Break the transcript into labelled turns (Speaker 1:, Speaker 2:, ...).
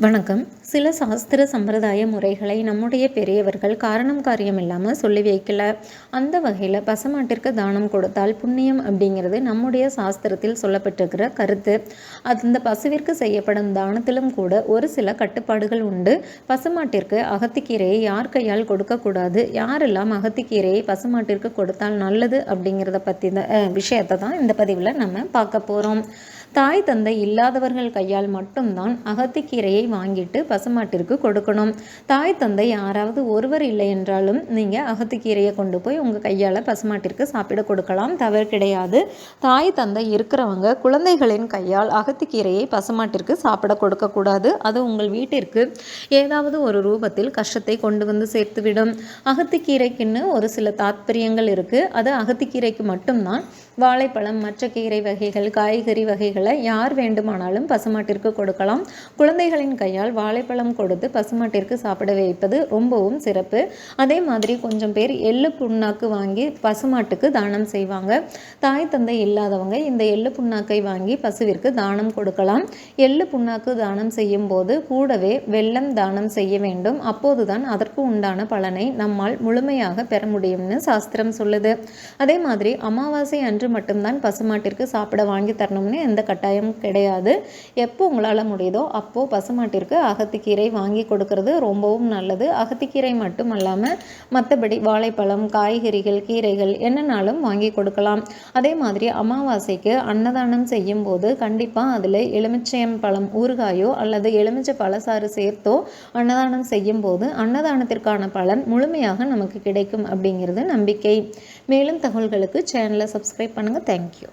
Speaker 1: வணக்கம். சில சாஸ்திர சம்பிரதாய முறைகளை நம்முடைய பெரியவர்கள் காரணம் காரியம் இல்லாமல் சொல்லி வைக்கல. அந்த வகையில் பசுமாட்டிற்கு தானம் கொடுத்தால் புண்ணியம் அப்படிங்கிறது நம்முடைய சாஸ்திரத்தில் சொல்லப்பட்டிருக்கிற கருத்து. அந்த பசுவிற்கு செய்யப்படும் தானத்திலும் கூட ஒரு சில கட்டுப்பாடுகள் உண்டு. பசுமாட்டிற்கு அகத்திக்கீரையை யார் கையால் கொடுக்கக்கூடாது யாரெல்லாம் அகத்திக்கீரையை பசுமாட்டிற்கு கொடுத்தால் நல்லது அப்படிங்கிறத பற்றி விஷயத்தை தான் இந்த பதிவில் நம்ம பார்க்க போகிறோம் தாய் தந்தை இல்லாதவர்கள் கையால் மட்டும்தான் அகத்திக்கீரையை வாங்கிட்டு பசுமாட்டிற்கு கொடுக்கணும். தாய் தந்தை யாராவது ஒருவர் இல்லை என்றாலும் நீங்கள் அகத்திக்கீரையை கொண்டு போய் உங்கள் கையால் பசுமாட்டிற்கு சாப்பிட கொடுக்கலாம். தவறு கிடையாது. தாய் தந்தை இருக்கிறவங்க குழந்தைகளின் கையால் அகத்திக்கீரையை பசுமாட்டிற்கு சாப்பிட கொடுக்கக்கூடாது அது உங்கள் வீட்டிற்கு ஏதாவது ஒரு ரூபத்தில் கஷ்டத்தை கொண்டு வந்து சேர்த்துவிடும். அகத்திக்கீரைக்குன்னு ஒரு சில தாத்பரியங்கள் இருக்குது அது அகத்திக்கீரைக்கு மட்டும்தான். வாழைப்பழம் மற்ற கீரை வகைகள் காய்கறி வகைகளை யார் வேண்டுமானாலும் பசுமாட்டிற்கு கொடுக்கலாம். குழந்தைகளின் கையால் வாழைப்பழம் கொடுத்து பசுமாட்டிற்கு சாப்பிட வைப்பது ரொம்பவும் சிறப்பு. அதே மாதிரி கொஞ்சம் பேர் எள்ளு புண்ணாக்கு வாங்கி பசுமாட்டுக்கு தானம் செய்வாங்க. தாய் தந்தை இல்லாதவங்க இந்த எள்ளு புண்ணாக்கை வாங்கி பசுவிற்கு தானம் கொடுக்கலாம். எள்ளு புண்ணாக்கு தானம் செய்யும் போது கூடவே வெள்ளம் தானம் செய்ய வேண்டும். அப்போதுதான் அதற்கு உண்டான பலனை நம்மால் முழுமையாக பெற முடியும்னு சாஸ்திரம் சொல்லுது. அதே மாதிரி அமாவாசை அன்று மட்டும்தான் பசுமாட்டிற்கு சாப்பிட வாங்கி தரணும்னு எந்த கட்டாயமும் கிடையாது. எப்போ உங்களால் முடியுதோ அப்போது மாட்டிற்கு அகத்திக்கீரை வாங்கி கொடுக்கறது ரொம்பவும் நல்லது. அகத்திக்கீரை மட்டும் அல்லாமல் மற்றபடி வாழைப்பழம் காய்கறிகள் கீரைகள் என்னன்னாலும் வாங்கி கொடுக்கலாம். அதே மாதிரி அமாவாசைக்கு அன்னதானம் செய்யும் போது கண்டிப்பாக அதில் எலுமிச்சையம் பழம் ஊறுகாயோ அல்லது எலுமிச்சை பழசாறு சேர்த்தோ அன்னதானம் செய்யும் போது அன்னதானத்திற்கான பலன் முழுமையாக நமக்கு கிடைக்கும் அப்படிங்கிறது நம்பிக்கை. மேலும் தகவல்களுக்கு சேனலை சப்ஸ்கிரைப் பண்ணுங்கள் தேங்க்யூ